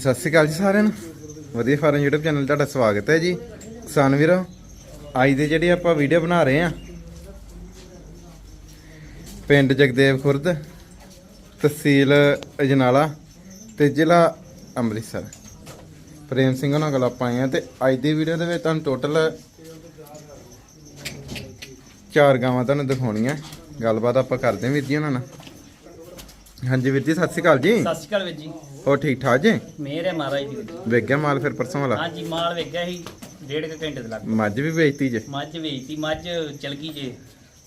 ਸਤਿ ਸ਼੍ਰੀ ਅਕਾਲ ਜੀ ਸਾਰਿਆਂ ਨੂੰ। ਵਧੀਆ ਫਾਰਮ YouTube ਚੈਨਲ ਤੁਹਾਡਾ ਸਵਾਗਤ ਹੈ ਜੀ। ਕਿਸਾਨ ਵੀਰੋ, ਅੱਜ ਦੇ ਜਿਹੜੇ ਆਪਾਂ ਵੀਡੀਓ ਬਣਾ ਰਹੇ ਆ ਪਿੰਡ ਜਗਦੇਵ ਖੁਰਦ, ਤਹਿਸੀਲ ਅਜਨਾਲਾ ਤੇ ਜ਼ਿਲ੍ਹਾ ਅੰਮ੍ਰਿਤਸਰ। ਪ੍ਰੇਮ ਸਿੰਘ ਉਹਨਾਂ ਗੱਲ ਆਪਾਂ ਆਏ ਆ ਤੇ ਅੱਜ ਦੀ ਵੀਡੀਓ ਦੇ ਵਿੱਚ ਤੁਹਾਨੂੰ ਟੋਟਲ ਚਾਰ ਗਾਵਾਂ ਤੁਹਾਨੂੰ ਦਿਖਾਉਣੀਆਂ। ਗੱਲਬਾਤ ਆਪਾਂ ਕਰਦੇ ਹਾਂ ਵੀਰ ਜੀ ਉਹਨਾਂ ਨਾਲ। ਹਾਂਜੀ ਵੀਰ ਜੀ ਸਤਿ ਸ਼੍ਰੀ ਅਕਾਲ ਜੀ। ਸਤਿ ਸ਼੍ਰੀ ਅਕਾਲ ਵੀਰ ਜੀ। ਹੋਰ ਠੀਕ ਠਾਕ ਜੀ? ਮੇਰੇ ਮਹਾਰਾਜ ਦੀ। ਵੇਖ ਗਿਆ ਮਾਲ ਫਿਰ ਪਰਸੋਂ ਵਾਲਾ? ਹਾਂਜੀ ਮਾਲ ਵੇਖਿਆ ਸੀ ਡੇਢ ਕੁ ਘੰਟੇ ਦੇ ਲੱਗ ਮੱਝ ਵੀ ਵੇਚਤੀ ਜੇ? ਮੱਝ ਵੇਚਤੀ ਮੱਝ ਚਲ ਗਈ ਜੇ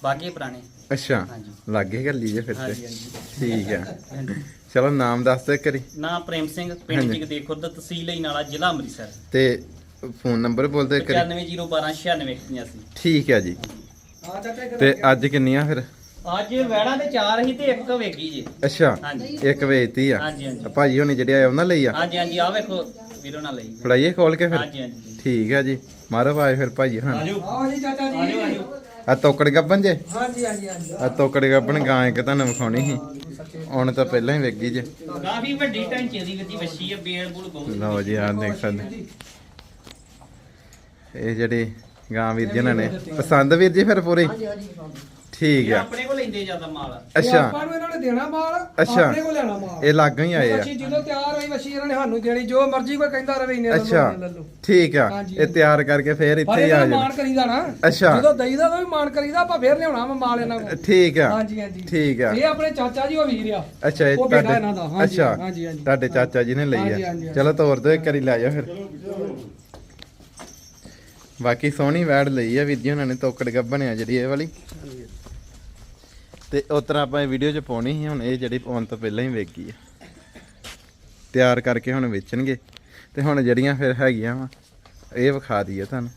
ਬਾਕੀ ਪੁਰਾਣੇ। ਅੱਛਾ ਹਾਂਜੀ। ਲੱਗੇ ਗੱਲੀ ਜੇ ਫਿਰ ਤੇ। ਠੀਕ ਆ। ਚਲੋ ਨਾਮ ਦੱਸ ਦੇ ਕਰੀ ਨਾਮ ਪ੍ਰੇਮ ਸਿੰਘ ਪਿੰਡ। ਜਿਗਦੇ ਖੁਰਦ ਤਹਿਸੀਲ ਹੀ ਨਾਲਾ ਜ਼ਿਲ੍ਹਾ ਅੰਮ੍ਰਿਤਸਰ। ਤੇ ਫੋਨ ਨੰਬਰ ਬੋਲ ਦੇ ਕਰੀ 9501296185 ਠੀਕ ਆ ਜੀ। ਤੇ ਅੱਜ ਕਿੰਨੀਆਂ ਫਿਰ? ਅੱਜ ਵੈੜਾਂ ਦੇ ਚਾਰ ਹੀ ਤੇ ਇੱਕ ਵੇਗੀ ਜੀ। ਅੱਛਾ ਹਾਂਜੀ। ਇੱਕ ਵੇਚਤੀ ਆ। ਹਾਂਜੀ ਹਾਂਜੀ। ਭਾਜੀ ਹੋਣੀ ਜਿਹੜੇ ਆਏ ਉਹਨਾਂ ਲਈ ਆ? ਹਾਂਜੀ ਹਾਂਜੀ ਆ ਵੇਖੋ ਵੀਰੋ ਨਾਲ ਲਈ। ਫੜਾਈਏ ਖੋਲ ਕੇ ਫਿਰ? ਹਾਂਜੀ ਹਾਂਜੀ। ਠੀਕ ਆ ਜੀ। ਮਾਰੋ ਭਾਈ ਫਿਰ ਭਾਜੀ ਹਾਂ ਆਜੋ। ਆਓ ਜੀ ਚਾਚਾ ਜੀ। ਆਜੋ ਆਜੋ। ਆ ਤੋਕੜ ਗੱਬਨ ਜੇ? ਹਾਂਜੀ ਹਾਂਜੀ ਹਾਂਜੀ। ਆ ਤੋਕੜ ਗੱਬਨ ਗਾਂ ਇੱਕ ਤੁਹਾਨੂੰ ਵਿਖਾਉਣੀ ਸੀ। ਹੁਣ ਤਾਂ ਪਹਿਲਾਂ ਹੀ ਵੇਗੀ ਜੇ। ਕਾਫੀ ਵੱਡੀ ਢਾਂਚੇ ਦੀ ਵਿੱਚੀ ਵੱਛੀ ਹੈ ਬੇਲ ਬੁਲ ਬਹੁਤ ਲਓ ਜੀ ਆ ਦੇਖ ਸਕਦੇ। ਇਹ ਜਿਹੜੀ ਗਾਂ ਵੀਰ ਜੀ ਨੇ। ਪਸੰਦ ਵੀਰ ਜੀ ਫਿਰ ਪੂਰੀ? ਹਾਂਜੀ ਹਾਂਜੀ ਠੀਕ ਆ। ਆਪਣੇ ਕੋਲ ਲੈਂਦੇ ਜ਼ਿਆਦਾ ਮਾਲ ਅੱਛਾ। ਆਪਾਂ ਨੂੰ ਇਹਨਾਂ ਨੇ ਦੇਣਾ ਮਾਲ ਅੱਛਾ। ਆਪਣੇ ਕੋਲ ਲੈਣਾ ਮਾਲ। ਇਹ ਲਾਗੋਂ ਹੀ ਆਏ ਆ। ਵਸ਼ੀ ਜਦੋਂ ਤਿਆਰ ਹੋਈ ਵਸ਼ੀ ਇਹਨਾਂ ਨੇ ਸਾਨੂੰ ਦੇਣੀ ਜੋ ਮਰਜ਼ੀ ਕੋਈ ਕਹਿੰਦਾ ਰਵੇ ਲਓ, ਅੱਛਾ। ਇੰਨੇ ਲੈ ਲਓ। ਠੀਕ ਆ। ਇਹ ਤਿਆਰ ਕਰਕੇ ਫੇਰ ਇੱਥੇ ਆ ਇਹਨਾਂ ਜਾ ਮਾਨ ਕਰੀਦਾ ਨਾ। ਅੱਛਾ। ਜਦੋਂ ਦਈਦਾ ਤਾਂ ਵੀ ਮਾਨ ਕਰੀਦਾ ਆਪਾਂ ਫੇਰ ਲਿਆਉਣਾ ਵਾ ਮਾਲ ਇਹਨਾਂ ਕੋਲ। ਠੀਕ ਆ। ਹਾਂਜੀ ਹਾਂਜੀ। ਠੀਕ ਆ। ਇਹ ਆਪਣੇ ਚਾਚਾ ਜੀ ਉਹ ਵੀਰ ਆ। ਅੱਛਾ ਇਹ ਤੁਹਾਡੇ ਇਹਨਾਂ ਦਾ, ਹਾਂਜੀ, ਹਾਂਜੀ, ਹਾਂਜੀ। ਤੁਹਾਡੇ ਚਾਚਾ ਜੀ ਨੇ ਲਈ ਆ। ਚਲੋ ਤੋਰ ਦੋ ਇੱਕ ਵਾਰੀ ਲੈ ਜਾ ਫਿਰ। ਬਾਕੀ ਸੋਹਣੀ ਵੈੜ ਲਈ ਆ ਵੀਰ ਜੀ ਉਹਨਾਂ ਨੇ ਤੋਕੜ ਗੱਬਣਿਆ ਜਿਹੜੀ ਇਹ ਵਾਲੀ। ਤੇ ਉਤਰਾ ਆਪਾਂ ਇਹ ਵੀਡੀਓ 'ਚ ਪਾਉਣੀ ਸੀ, ਹੁਣ ਇਹ ਜਿਹੜੀ ਪਾਉਣ ਤੋਂ ਪਹਿਲਾਂ ਹੀ ਵੇਖ ਗਈ ਆ। ਤਿਆਰ ਕਰਕੇ ਹੁਣ ਵੇਚਣਗੇ। ਤੇ ਹੁਣ ਜਿਹੜੀਆਂ ਫਿਰ ਹੈਗੀਆਂ ਵਾ, ਇਹ ਵਿਖਾ ਦਈਏ ਤੁਹਾਨੂੰ।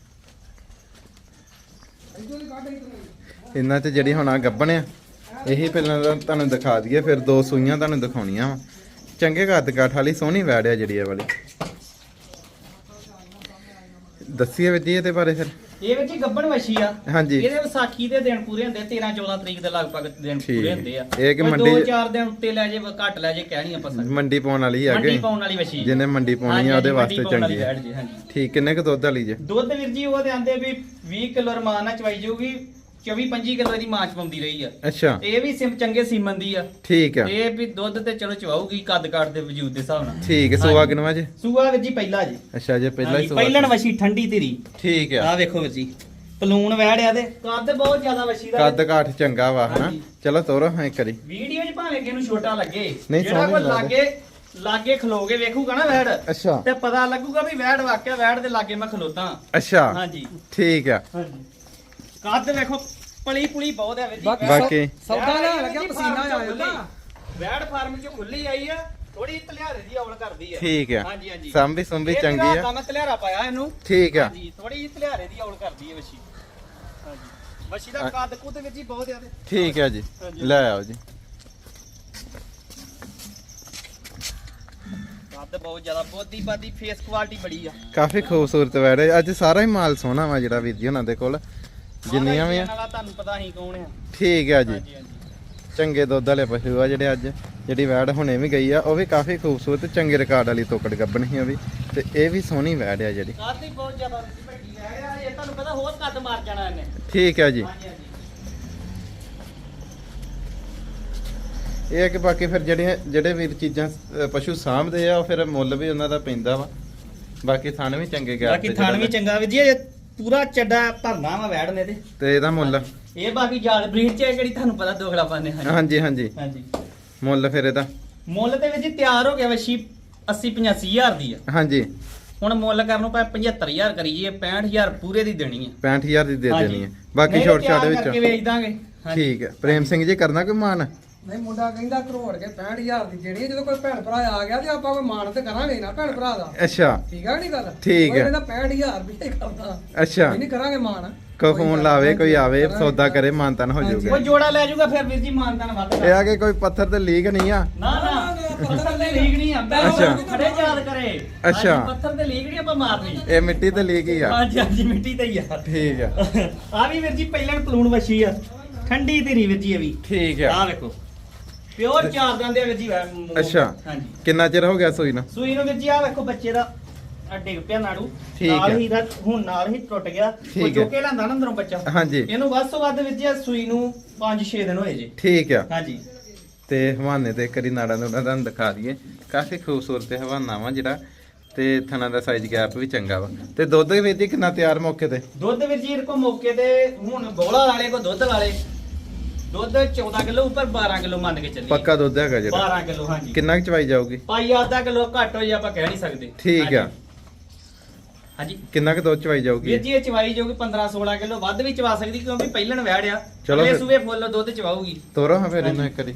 ਇਹਨਾਂ 'ਚ ਜਿਹੜੀ ਹੁਣ ਆ ਗੱਬਣ ਆ, ਇਹੀ ਪਹਿਲਾਂ ਤਾਂ ਤੁਹਾਨੂੰ ਦਿਖਾ ਦਈਏ, ਫਿਰ ਦੋ ਸੂਈਆਂ ਤੁਹਾਨੂੰ ਦਿਖਾਉਣੀਆਂ ਵਾ। ਚੰਗੇ ਕੱਦ ਕਾਠ ਵਾਲੀ, ਸੋਹਣੀ ਵੈੜ ਆ ਜਿਹੜੀ ਇਹ ਵਾਲੀ। ਦੱਸੀਏ ਵੀਰ ਜੀ ਇਹਦੇ ਬਾਰੇ ਫਿਰ। ਇਹ ਵਿੱਚ ਹੀ ਗੱਬਣ ਵਛੀ ਆ। ਹਾਂਜੀ। ਇਹਦੇ ਵਿਸਾਖੀ ਦੇ ਦਿਨ ਪੂਰੇ ਹੁੰਦੇ 13 14 ਤਰੀਕ ਦੇ ਲਗਭਗ ਦਿਨ। ਪੂਰੇ ਹੁੰਦੇ ਆ। ਇਹ ਕਿ ਮੰਡੀ- ਦੋ ਚਾਰ ਦਿਨ ਉੱਤੇ ਲੈ ਜੇ ਘੱਟ ਲੈ ਜੇ ਕਹਿਣੀ ਆਪਾਂ ਸਕ ਮੰਡੀ ਪਾਉਣ ਵਾਲੀ ਆ ਮੰਡੀ ਗਈ ਪਾਉਣ ਵਾਲੀ ਵਛੀ ਜਿਹਨੇ ਮੰਡੀ ਪਾਉਣੀ ਆ ਉਹਦੇ ਵਾਸਤੇ ਚੰਗੀ ਹਾਂਜੀ ਠੀਕ ਕਿੰਨੇ ਕੁ ਦੁੱਧ ਵਾਲੀ ਜੇ? ਦੁੱਧ ਵੀਰ ਜੀ ਉਹ ਤੇ ਆਂਦੇ ਵੀ 20 ਕਿਲੋ ਰਮਾਨ ਨਾਲ ਚਵਾਈ ਜਾਊਗੀ 24 25 ਕਿਲੋ ਦੀ ਮਾਚ ਪਾਉਂਦੀ ਰਹੀ ਆ। ਅੱਛਾ। ਇਹ ਵੀ ਸਿਮ ਚੰਗੇ ਸੀਮਨ ਦੀ ਆ। ਠੀਕ ਆ। ਇਹ ਵੀ ਦੁੱਧ ਤੇ ਚਲੋ ਚਵਾਊਗੀ ਕੱਦ ਕਾਟ ਦੇ ਵਜੂਦ ਦੇ ਹਿਸਾਬ ਨਾਲ। ਠੀਕ ਸੋਆ ਹਾਂਜੀ। ਕਿਨਵਾ ਜੇ? ਸੂਆ ਵੀਰ ਜੀ ਪਹਿਲਾ ਜੀ। ਅੱਛਾ ਜੇ ਪਹਿਲਾਂ ਹੀ ਹਾਂਜੀ, ਸੋਆ ਪਹਿਲਣ ਵਛੀ ਠੰਡੀ ਤੇਰੀ। ਠੀਕ ਆ। ਆ ਵੇਖੋ ਵੀਰ ਜੀ ਪਲੂਣ ਵਹਿੜਿਆ ਦੇ ਕੱਦ ਬਹੁਤ ਜ਼ਿਆਦਾ ਵਛੀ ਦਾ ਕੱਦ ਕਾਠ ਚੰਗਾ ਵਾ ਹਨਾ? ਹਾਂਜੀ। ਚਲੋ ਤੋਰੋ ਹਾਂ ਕਰੀ ਵੀਡੀਓ 'ਚ ਭਾਵੇਂ ਕਿ ਨੂੰ ਛੋਟਾ ਲੱਗੇ ਨਹੀਂ, ਜਿਹੜਾ ਸੋਹਣੀ ਕੋਈ ਲੱਗਦਾ। ਲਾਗੇ ਲਾਗੇ ਖਲੋਗੇ ਵੇਖੂਗਾ ਨਾ ਵੈੜ। ਅੱਛਾ। ਤੇ ਪਤਾ ਲੱਗੂਗਾ ਵੀ ਵੈੜ ਵਾਕਿਆ ਵੈੜ ਦੇ ਲਾਗੇ ਮੈਂ ਖਲੋਤਾ। ਅੱਛਾ। ਹਾਂਜੀ। ਠੀਕ ਆ। ਹਾਂਜੀ। ਕੱਦ ਵੇਖੋ ਪਲੀ ਪੁਲੀ ਬਹੁਤ ਹੈ ਵੀਰ ਜੀ। ਬਾਕੀ ਸੌਦਾ ਨਾ ਵੀਰ ਲੱਗਿਆ ਜੀ ਪਸੀਨਾ ਆ ਜਾਂਦਾ। ਖੁੱਲੀ। ਵੈੜ ਫਾਰਮ ਚੋਂ ਖੁੱਲੀ ਆਈ ਆ ਥੋੜੀ ਤਲਿਆਰੇ ਦੀ ਔਲ ਕਰਦੀ ਆ। ਠੀਕ ਆ। ਹਾਂਜੀ ਹਾਂਜੀ। ਸੰਭੀ ਚੰਗੀ ਆ। ਮੈਂ ਤਲਿਆਰਾ ਪਾਇਆ ਇਹਨੂੰ। ਠੀਕ ਆ। ਹਾਂਜੀ ਥੋੜੀ ਜਿਹੀ ਤਲਿਆਰੇ ਦੀ ਔਲ ਕਰਦੀ ਹੈ ਵਸ਼ੀ ਹਾਂਜੀ। ਵਸ਼ੀ ਦਾ ਕੱਦ ਕੁੱਦ ਵਿੱਚ ਹੀ ਬਹੁਤ ਜ਼ਿਆਦਾ ਠੀਕ ਆ ਜੀ। ਲੈ ਆਓ ਜੀ। ਕੱਦ ਬਹੁਤ ਜ਼ਿਆਦਾ ਬੋਦੀ ਬਾਦੀ ਫੇਸ ਕੁਆਲਿਟੀ ਬੜੀ ਆ। ਕਾਫੀ ਖੂਬਸੂਰਤ ਵੈੜ ਹੈ। ਅੱਜ ਸਾਰਾ ਹੀ ਮਾਲ ਸੋਹਣਾ ਵਾ ਜਿਹੜਾ ਵੀਰ ਜੀ ਉਹਨਾਂ ਦੇ ਕੋਲ। ਜਿੰਨੀਆਂ ਵੀ ਆ। ਵਾਲਾ ਤੁਹਾਨੂੰ ਪਤਾ ਹੀ ਕੌਣ ਆ। ਠੀਕ ਆ ਜੀ। ਹਾਂਜੀ ਹਾਂਜੀ। ਚੰਗੇ ਦੁੱਧ ਵਾਲੇ ਪਸ਼ੂ ਆ ਜਿਹੜੇ ਅੱਜ। ਜਿਹੜੀ ਵੈੜ ਹੁਣੇ ਵੀ ਗਈ ਆ ਉਹ ਵੀ ਕਾਫੀ ਖੂਬਸੂਰਤ ਚੰਗੇ ਰਿਕਾਰਡ ਵਾਲੀ ਤੋਕੜ ਗੱਬਣ ਸੀ ਉਹ ਵੀ। ਤੇ ਇਹ ਵੀ ਸੋਹਣੀ ਵੈੜ ਆ ਜਿਹੜੀ। ਕੱਦ ਹੀ ਬਹੁਤ ਜ਼ਿਆਦਾ ਵੱਡੀ ਹੈ ਆ। ਇਹ ਤੁਹਾਨੂੰ ਪਤਾ ਹੋਰ ਕੱਦ ਮਾਰ ਜਾਣਾ ਇਹਨੇ। ਠੀਕ ਆ ਜੀ। ਹਾਂਜੀ ਹਾਂਜੀ। ਇਹ ਹੈ ਕਿ ਬਾਕੀ ਫਿਰ ਜਿਹੜੇ ਜਿਹੜੇ ਵੀਰ ਚੀਜ਼ਾਂ ਅ, ਪਸ਼ੂ ਸਾਂਭਦੇ ਆ ਉਹ ਫਿਰ ਮੁੱਲ ਵੀ ਉਹਨਾਂ ਦਾ ਪੈਂਦਾ ਵਾ। ਬਾਕੀ ਥਣ ਵੀ ਚੰਗੇ ਗਿਆ ਬਾਕੀ ਥਾਣ ਵੀ ਚੰਗਾ ਵੀ ਜੀ ਇਹ ਪੂਰਾ ਚੱਡਾ ਭਰਨਾ ਵਾ ਵੈੜ ਨੇ ਤੇ। ਤੇ ਇਹਦਾ ਮੁੱਲ। ਇਹ ਬਾਕੀ ਜਾਲ ਬਰੀਡ ਚ ਹੈ ਜਿਹੜੀ ਤੁਹਾਨੂੰ ਪਤਾ ਦੋਗਲਾ ਪਾਣੇ ਹਾਂਜੀ ਹਾਂਜੀ ਹਾਂਜੀ। ਹਾਂਜੀ। ਮੁੱਲ ਫਿਰ ਇਹਦਾ। ਮੁੱਲ ਤੇ ਵਿੱਚ ਤਿਆਰ ਹੋ ਗਿਆ ਵਸ਼ੀ 80 85 ਹਜ਼ਾਰ ਦੀ ਆ। ਹਾਂਜੀ। ਹੁਣ ਮੁੱਲ ਕਰਨ ਨੂੰ ਭਾਵੇਂ 75000 ਕਰੀਏ 65000 ਪੂਰੇ ਦੀ ਦੇਣੀ ਹੈ 65000 ਦੀ ਦੇ। ਦੇਣੀ ਹੈ ਬਾਕੀ ਛਾਟ ਕਰਕੇ ਵਿੱਚ। ਵੇਚ ਦਾਂਗੇ। ਠੀਕ ਹੈ ਪ੍ਰੇਮ ਸਿੰਘ ਜੀ ਕਰਨਾ ਕੋਈ ਮਾਨ? ਨਹੀਂ ਮੁੰਡਾ ਕਹਿੰਦਾ ਕਰੋੜ ਕੇ 65000 ਦੀ ਜਿਹੜੀ ਜਦੋਂ ਕੋਈ ਭੈਣ ਭਰਾ ਆ ਗਿਆ ਤੇ ਆਪਾਂ ਕੋਈ ਮਾਣ ਤੇ ਕਰਾਂਗੇ ਨਾ ਭੈਣ ਭਰਾ ਦਾ। ਅੱਛਾ। ਠੀਕ ਆ ਨਹੀਂ ਗੱਲ? ਠੀਕ ਹੈ। ਕਹਿੰਦਾ 65000 ਵੀ ਹੀ ਕਰਦਾ। ਅੱਛਾ। ਨਹੀਂ ਕਰਾਂਗੇ ਮਾਣ ਕੋਈ ਫੋਨ ਲਾਵੇ ਕੋਈ ਆਵੇ। ਸੌਦਾ ਕਰੇ ਮਾਨਤਨ ਹੋ। ਜਾਊਗਾ। ਕੋਈ ਜੋੜਾ ਲੈ ਜਾਊਗਾ ਫਿਰ ਵੀਰ ਜੀ ਮਾਨਦਾਨ ਵੱਧ ਇਹ ਆ ਕਿ ਕੋਈ ਪੱਥਰ ਤੇ ਲੀਕ ਨਹੀਂ ਆ? ਨਾ ਨਾ ਪੱਥਰ ਤੇ ਲੀਕ ਨਹੀਂ ਆਂਦਾ ਅੱਛਾ। ਖੜੇ ਯਾਦ ਕਰੇ। ਅੱਛਾ। ਪੱਥਰ ਤੇ ਲੀਕ ਨਹੀਂ ਆਪਾਂ ਮਾਰਨੀ। ਇਹ ਮਿੱਟੀ ਤੇ ਲੀਕ ਹੀ ਆ। ਹਾਂਜੀ ਹਾਂਜੀ ਮਿੱਟੀ ਤੇ ਹੀ ਆ। ਠੀਕ ਆ। ਆ ਵੀ ਵੀਰ ਜੀ ਪਹਿਲਾਂ ਪਲੂਣ ਵਛੀ ਆ। ਠੰਡੀ ਧੀਰੀ ਵੀਰ ਜੀ ਇਹ ਵੀ। ਠੀਕ ਆ। ਆ ਵੇਖੋ। ਪਿਓਰ ਚਾਰ ਦੰਦ ਆ ਵੀਰ ਜੀ ਮੂੰਹ। ਅੱਛਾ। ਹਾਂਜੀ। ਕਿੰਨਾ ਚਿਰ ਹੋ ਗਿਆ ਸੂਈ ਨੂੰ? ਸੂਈ ਨੂੰ ਵੀਰ ਜੀ ਆ ਵੇਖੋ ਬੱਚੇ ਦਾ ਆ ਡਿੱਗ ਪਿਆ ਨਾੜੂ। ਠੀਕ ਨਾਲ ਹੈ। ਦਾ ਹੁਣ ਨਾਲ ਹੀ ਟੁੱਟ ਗਿਆ। ਠੀਕ ਉਹ ਹੈ। ਚੁੱਕੇ ਲੈਂਦਾ ਨਾ ਅੰਦਰੋਂ ਬੱਚਾ। ਹਾਂਜੀ। ਇਹਨੂੰ ਵੱਧ ਤੋਂ ਵੱਧ ਵੀਰ ਜੀ ਆ ਸੂਈ ਨੂੰ 5-6 ਦਿਨ ਹੋਏ ਜੀ। ਠੀਕ ਆ। ਹਾਂਜੀ। ਤੇ ਹਵਾਨੇ ਤੇ ਕਰੀ ਨਾੜਾਂ ਨੂੰ ਤੁਹਾਨੂੰ ਦਿਖਾ ਦਈਏ। ਕਾਫੀ ਖੂਬਸੂਰਤ ਹਵਾਨਾ ਵਾ ਜਿਹੜਾ। ਤੇ ਥਣਾ ਦਾ ਸਾਈਜ਼ ਗੈਪ ਵੀ ਚੰਗਾ ਵਾ। ਤੇ ਦੁੱਧ ਵੀ ਜੀ ਕਿੰਨਾ ਤਿਆਰ ਮੌਕੇ ਤੇ? ਦੁੱਧ ਵੀਰ ਜੀ ਕੋ ਮੌਕੇ ਤੇ ਹੁਣ ਬੋਲਾ ਵਾਲੇ ਕੋ ਦੁੱਧ ਵਾਲੇ ਦੁੱਧ 14 ਕਿਲੋ ਉੱਪਰ 12 ਕਿਲੋ ਮੰਨ ਕੇ ਚੱਲੀ ਪੱਕਾ ਦੁੱਧ ਹੈਗਾ ਜਿਹੜਾ। 12 ਕਿਲੋ ਹਾਂਜੀ। ਕਿੰਨਾ ਕੁ ਚਵਾਈ ਜਾਊਗੀ? ਪਾਈ ਆਧਾ ਕਿਲੋ ਘੱਟ ਹੋਈ ਆਪਾਂ ਕਹਿ ਨਹੀਂ ਸਕਦੇ। ਠੀਕ ਆ। ਹਾਂਜੀ। ਕਿੰਨਾ ਕੁ ਦੁੱਧ ਚਵਾਈ ਜਾਊਗੀ? ਵੀਰ ਜੀ ਇਹ ਚਵਾਈ ਜੋ ਕਿ 15 16 ਕਿਲੋ। ਵੱਧ ਵੀ ਚਵਾ ਸਕਦੀ ਕਿਉਂਕਿ ਪਹਿਲਣ ਵਹਿੜਿਆ ਚਲੋ ਅਗਲੇ ਫਿਰ। ਸੂਬੇ ਫੁੱਲ ਦੁੱਧ ਚਵਾਊਗੀ। ਤੋਰੋ ਹਾਂ ਫਿਰ ਇਹਨੂੰ ਇੱਕ ਵਾਰੀ।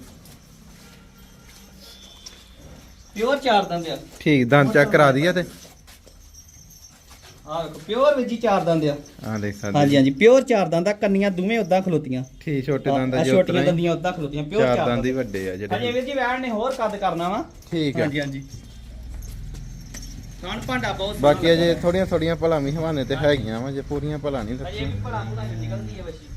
ਪਿਓਰ ਚਾਰ ਦੰਦ ਆ। ਠੀਕ ਦੰਦ ਚੈੱਕ ਕਰਾ ਦਈਏ ਤੇ। ਆ ਵੇਖੋ ਪਿਓਰ ਵੀਰ ਜੀ ਚਾਰ ਦੰਦ ਆ। ਆ ਦੇਖ ਸਕਦੇ ਹਾਂਜੀ ਹਾਂਜੀ ਪਿਓਰ ਚਾਰ ਦੰਦ ਆ ਕੰਨੀਆਂ ਦੋਵੇਂ ਉਦਾਂ ਖਲੋਤੀਆਂ। ਠੀਕ ਛੋਟੇ ਦੰਦ ਆ ਜੀ ਛੋਟੀਆਂ ਦੰਦੀਆਂ ਉਦਾਂ ਖਲੋਤੀਆਂ ਪਿਓਰ ਚਾਰ ਦੰਦ ਹੀ ਵੱਡੇ ਆ ਹਾਂਜੀ ਜਿਹੜੇ ਵੀਰ ਜੀ ਵਹਿਣ ਨੇ ਹੋਰ ਕੱਦ ਕਰਨਾ ਵਾ। ਠੀਕ ਆ। ਹਾਂਜੀ ਹਾਂਜੀ। ਕਾਣ ਭਾਂਡਾ ਬਹੁਤ ਬਾਕੀ ਅਜੇ। ਥੋੜੀਆਂ ਥੋੜੀਆਂ ਭਲਾ ਵੀ ਹਵਾਨੇ ਤੇ ਹੈਗੀਆਂ ਵਾ ਜੇ ਪੂਰੀਆਂ ਭਲਾ ਨਹੀਂ ਅਜੇ ਰੱਖੀਆਂ ਵੀ ਭਲਾ ਭਲਾ ਨਿਕਲਦੀ ਹੈ ਬੱਚੀ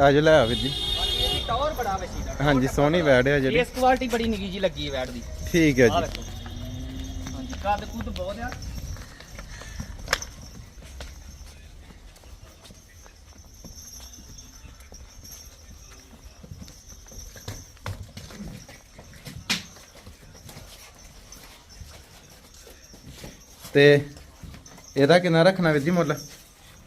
ਅੱਜ ਲੈ ਆ ਵੀਰ ਜੀ। ਬੜਾ ਦਾ ਹਾਂਜੀ ਸੋਹਣੀ ਵੈੜ ਆ ਜਿਹੜੀ। ਇਸ ਕੁਆਲਿਟੀ ਬੜੀ ਨਿੱਗੀ ਜੀ ਲੱਗੀ ਹੈ ਵੈਟ ਦੀ। ਠੀਕ ਹੈ ਜੀ। ਹਾਂਜੀ ਕੱਦ ਕੁੱਦ ਬਹੁਤ ਆ। ਤੇ ਇਹਦਾ ਕਿੰਨਾ ਰੱਖਣਾ ਵੀਰ ਜੀ ਮੁੱਲ?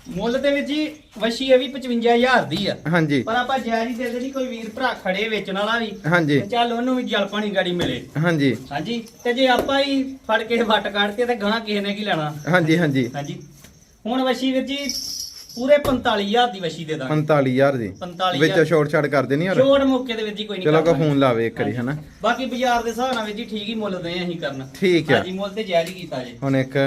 ਮੁੱਲ ਤੇ ਵਿੱਚ ਜੀ ਵਸ਼ੀ ਇਹ ਵੀ 55000 ਦੀ ਆ। ਹਾਂਜੀ। ਪਰ ਆਪਾਂ ਜਾਇਜ਼ ਹੀ ਦੇ ਦੇਣੀ ਕੋਈ ਵੀਰ ਭਰਾ ਖੜੇ ਵੇਚਣ ਵਾਲਾ ਵੀ। ਹਾਂਜੀ। ਤੇ ਚੱਲ ਉਹਨੂੰ ਵੀ ਜਲ ਪਾਣੀ ਗਾੜੀ ਮਿਲੇ। ਹਾਂਜੀ। ਹਾਂਜੀ। ਤੇ ਜੇ ਆਪਾਂ ਹੀ ਫੜ ਕੇ ਵੱਟ ਕੱਢਤੇ ਤੇ ਗਾਂ ਕਿਸੇ ਨੇ ਕੀ ਲੈਣਾ? ਹਾਂਜੀ ਹਾਂਜੀ। ਹਾਂਜੀ। ਹੁਣ ਵਸ਼ੀ ਵੀਰ ਜੀ ਪੂਰੇ 45000 ਦੀ ਵਸ਼ੀ ਦੇ ਦਾਂਗੇ। 45000 ਦੀ 45,000 ਵਿੱਚ ਛੋਟ ਛਾੜ ਕਰ ਦੇਣੀ ਯਾਰ? ਛੋੜ ਮੌਕੇ ਦੇ ਵਿੱਚ ਜੀ ਕੋਈ ਨਹੀਂ ਚਲੋ ਕੋ। ਫੋਨ ਲਾਵੇ ਇੱਕ ਵਾਰੀ। ਹਨਾ? ਬਾਕੀ ਬਾਜ਼ਾਰ ਦੇ ਹਿਸਾਬ ਨਾਲ ਵੀਰ ਜੀ ਠੀਕ ਹੀ ਮੁੱਲ ਦੇ ਅਸੀਂ ਕਰਨਾ। ਠੀਕ ਆ। ਹਾਂਜੀ ਮੁੱਲ ਤੇ ਜਾਇਜ਼ ਹੀ ਕੀਤਾ ਜੀ। ਹੁਣ ਇੱਕ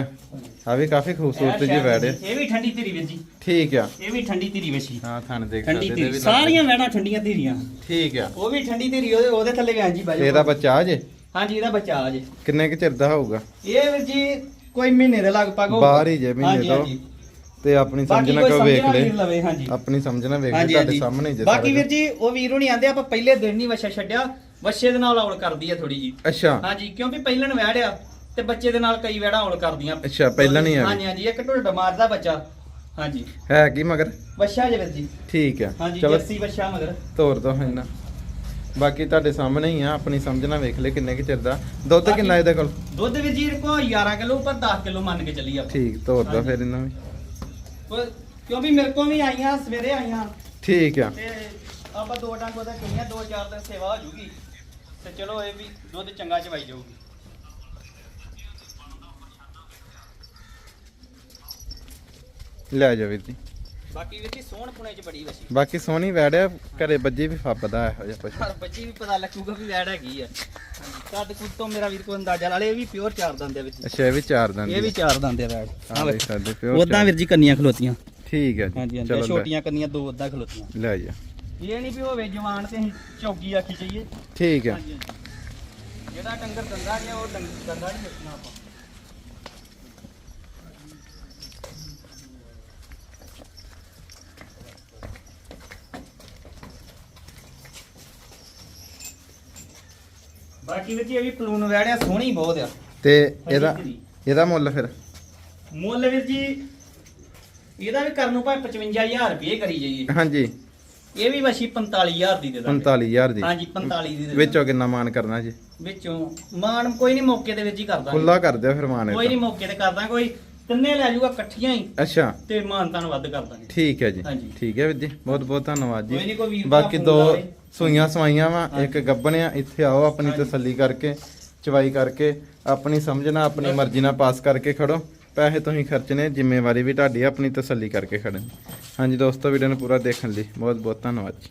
ਆ ਵੀ ਕਾਫੀ ਖੂਬਸੂਰਤ ਜੀ ਵੈੜ ਹੈ। ਇਹ ਵੀ ਠੰਡੀ ਧੀਰੀ ਵੀਰ ਜੀ। ਠੀਕ ਆ। ਇਹ ਵੀ ਠੰਡੀ ਧੀਰੀ ਵਸ਼ੀ ਹਾਂ ਥਣ ਦੇਖ ਠੰਡੀ ਸਕਦੇ ਵੀ ਸਾਰੀਆਂ ਵੈਣਾ ਠੰਡੀਆਂ ਧੀਰੀਆਂ। ਠੀਕ ਆ। ਉਹ ਵੀ ਠੰਡੀ ਧੀਰੀ ਉਹਦੇ ਉਹਦੇ ਥੱਲੇ ਵੀ ਹਾਂਜੀ ਬਾਈ ਇਹਦਾ ਬੱਚਾ ਆ ਜੇ? ਹਾਂਜੀ ਇਹਦਾ ਬੱਚਾ ਆ ਜੇ। ਕਿੰਨੇ ਕੁ ਚਿਰ ਦਾ ਹੋਊਗਾ? ਇਹ ਜੀ ਕੋਈ ਮਹੀਨੇ ਦੇ ਲਗਭਗ ਹੋਊਗਾ। ਬਾਹਰ ਹੀ ਜੇ ਮਹੀਨੇ ਹਾਂਜੀ, ਤੋਂ। ਤੇ ਆਪਣੀ ਬਾਕੀ ਸਮਝਣਾ ਕੋਈ ਕੋ ਵੇਖ ਸਮਝਣਾ ਲੈ? ਵੀਰ ਲਵੇ ਹਾਂਜੀ। ਆਪਣੀ ਸਮਝਣਾ ਵੇਖ ਲੈ ਹਾਂਜੀ ਤੁਹਾਡੇ ਹਾਂਜੀ। ਸਾਹਮਣੇ ਹੀ ਜੇ ਬਾਕੀ ਵੀਰ ਜੀ ਉਹ ਵੀਰ ਹੁਣੀ ਆਂਦੇ ਆਪਾਂ ਪਹਿਲੇ ਦਿਨ ਨਹੀਂ ਵਛਾ ਛੱਡਿਆ ਵਛੇ ਦੇ ਨਾਲ ਔਲ ਕਰਦੀ ਆ ਥੋੜੀ ਜੀ। ਅੱਛਾ। ਹਾਂਜੀ ਕਿਉਂਕਿ ਪਹਿਲਣ ਵਹਿੜਿਆ ਤੇ ਬੱਚੇ ਦੇ ਨਾਲ ਕਈ ਵਹਿੜਾ ਔਲ ਕਰਦੀਆਂ। ਅੱਛਾ, ਪਹਿਲਾਂ ਨਹੀਂ ਆ ਹਾਂਜੀ ਹਾਂਜੀ ਇੱਕ ਢੁੱਡ ਮਾਰਦਾ ਬੱਚਾ। ਹਾਂਜੀ। ਹੈ ਕੀ ਮਗਰ? ਵਛਾ ਜੇ ਵੀਰ ਜੀ। ਠੀਕ ਆ ਹਾਂਜੀ ਚਲੋ। ਵਛਾ ਮਗਰ। ਤੋਰ ਦੋ ਇਹਨਾਂ ਬਾਕੀ ਤੁਹਾਡੇ ਸਾਹਮਣੇ ਹੀ ਆ ਆਪਣੀ ਸਮਝਣਾ ਵੇਖ ਲੈ ਕਿੰਨੇ ਕੁ ਚਿਰ ਦਾ। ਦੁੱਧ ਬਾਕੀ- ਕਿੰਨਾ ਇਹਦੇ ਕੋਲ? ਦੁੱਧ ਵੀਰ ਜੀ ਕੋ 11 ਕਿਲੋ ਪਰ 10 ਕਿਲੋ ਮੰਨ ਕੇ ਚੱਲੀ ਆਪਾਂ। ਠੀਕ ਤੋਰ ਦੋ ਹਾਂਜੀ। ਫਿਰ ਇਹਨਾਂ ਵੀ ਕਿਉਂਕਿ ਮੇਰੇ ਕੋਲ ਵੀ ਆਈਆਂ ਸਵੇਰੇ ਆਈਆਂ। ਠੀਕ ਆ। ਤੇ ਆਪਾਂ ਦੋ ਡੰਗ ਉਹਦਾ ਕਈਆਂ ਦੋ ਚਾਰ ਦਿਨ ਸੇਵਾ ਹੋ ਜੂਗੀ। ਤੇ ਚਲੋ ਇਹ ਵੀ ਦੁੱਧ ਚੰਗਾ ਚਵਾਈ ਜਾਊਗੀ। ਲੈ ਜਾ ਵੀਰ ਜੀ। ਬਾਕੀ ਵੀਰ ਜੀ ਸੋਹਣ ਪੁਣੇ ਚ ਬੜੀ ਵਸੀ ਬਾਕੀ ਸੋਹਣੀ ਵੈੜ ਆ ਘਰੇ ਬੱਜੀ ਵੀ ਫੱਬਦਾ ਇਹੋ ਜਿਹਾ ਕੁਛ। ਪਰ ਬੱਚੀ ਵੀ ਪਤਾ ਲੱਗੂਗਾ ਵੀ ਵੈੜ ਹੈਗੀ ਆ। ਕੱਦ ਕੁੱਦ ਤੋਂ ਮੇਰਾ ਵੀਰ ਕੋ ਅੰਦਾਜ਼ਾ ਲਾ ਲੇ ਇਹ ਵੀ ਪਿਓਰ ਚਾਰ ਦੰਦ ਆ ਵਿੱਚ। ਅੱਛਾ ਇਹ ਵੀ ਚਾਰ ਦੰਦ ਇਹ ਵੀ ਚਾਰ ਦੰਦ ਆ ਵੈੜ ਹਾਂ ਦੇਖ ਸਕਦੇ ਪਿਓ ਉਦਾਂ ਵੀਰ ਜੀ ਕੰਨੀਆਂ ਖਲੋਤੀਆਂ। ਠੀਕ ਹੈ ਹਾਂਜੀ ਹਾਂਜੀ ਛੋਟੀਆਂ ਕੰਨੀਆਂ ਦੋ ਉਦਾਂ ਖਲੋਤੀਆਂ। ਲੈ ਜਾ। ਇਹ ਨਹੀਂ ਵੀ ਹੋਵੇ ਜਵਾਨ ਤੇ ਚੌਕੀ ਆਖੀ ਚਾਹੀਏ ਠੀਕ ਹੈ ਜਿਹੜਾ ਡੰਗਰ ਦੰਦਾ ਗਿਆ ਉਹ ਡੰਗ- ਦੰਦਾ ਨਹੀਂ ਵੇਚਣਾ ਆਪਾਂ। ਬਾਕੀ ਵਿੱਚ ਇਹ ਵੀ ਪਲੂਨ ਵੜਿਆ ਸੋਹਣੀ ਬਹੁਤ ਆ। ਤੇ ਇਹਦਾ ਇਹਦਾ ਮੁੱਲ ਫਿਰ? ਮੁੱਲ ਵੀਰ ਜੀ ਇਹਦਾ ਵੀ ਕਰਨ ਨੂੰ ਭਾਵੇਂ 55000 ਰੁਪਏ ਕਰੀ ਜਾਈਏ। ਹਾਂਜੀ। ਇਹ ਵੀ ਵਸ਼ੀ 45000 ਦੀ ਦੇ ਦਾਂਗੇ। 45000 ਦੀ। ਹਾਂਜੀ 45 ਦੀ ਦੇ ਵਿੱਚੋਂ ਕਿੰਨਾ ਮਾਨ ਕਰਨਾ ਜੀ। ਵਿੱਚੋਂ ਮਾਨ ਕੋਈ ਨਹੀਂ ਮੌਕੇ ਦੇ ਵਿੱਚ ਹੀ ਕਰਦਾ। ਖੁੱਲਾ ਕਰ ਦਿਓ ਫਿਰ ਮਾਨ ਕੋਈ ਨਹੀਂ ਮੌਕੇ ਤੇ ਕਰਦਾ ਕੋਈ। ਤਿੰਨੇ ਲੈ ਜਾਊਗਾ ਇਕੱਠੀਆਂ ਹੀ। ਅੱਛਾ। ਤੇ ਮਾਨ ਤਾਂ ਵੱਧ ਕਰ ਦਾਂਗੇ। ਠੀਕ ਹੈ ਜੀ। ਹਾਂਜੀ। ਠੀਕ ਹੈ ਵੀਰ ਜੀ। ਬਹੁਤ ਬਹੁਤ ਧੰਨਵਾਦ ਕੋਈ ਨੀ, ਜੀ ਕੋਈ ਵੀਰ ਭਰਾ ਬਾਕੀ ਫੋਨ ਦੋ ਲਾਵੇ। ਸੂਈਆਂ ਸਵਾਈਆਂ ਵਾ ਇੱਕ। ਗੱਬਣ ਆ ਇੱਥੇ ਆਓ ਆਪਣੀ। ਤਸੱਲੀ ਕਰਕੇ ਚਵਾਈ ਕਰਕੇ ਆਪਣੀ ਸਮਝਣਾ ਆਪਣੀ ਮਰਜ਼ੀ ਨਾਲ ਪਾਸ ਕਰਕੇ ਖੜੋ। ਪੈਸੇ ਤੁਸੀਂ ਖਰਚਣੇ ਜ਼ਿੰਮੇਵਾਰੀ ਵੀ ਤੁਹਾਡੀ ਆ, ਆਪਣੀ ਤਸੱਲੀ ਕਰਕੇ ਖੜਨੀ ਹਾਂਜੀ ਦੋਸਤੋ ਵੀਡੀਓ ਨੂੰ ਪੂਰਾ ਦੇਖਣ ਲਈ ਬਹੁਤ ਬਹੁਤ ਧੰਨਵਾਦ ਜੀ।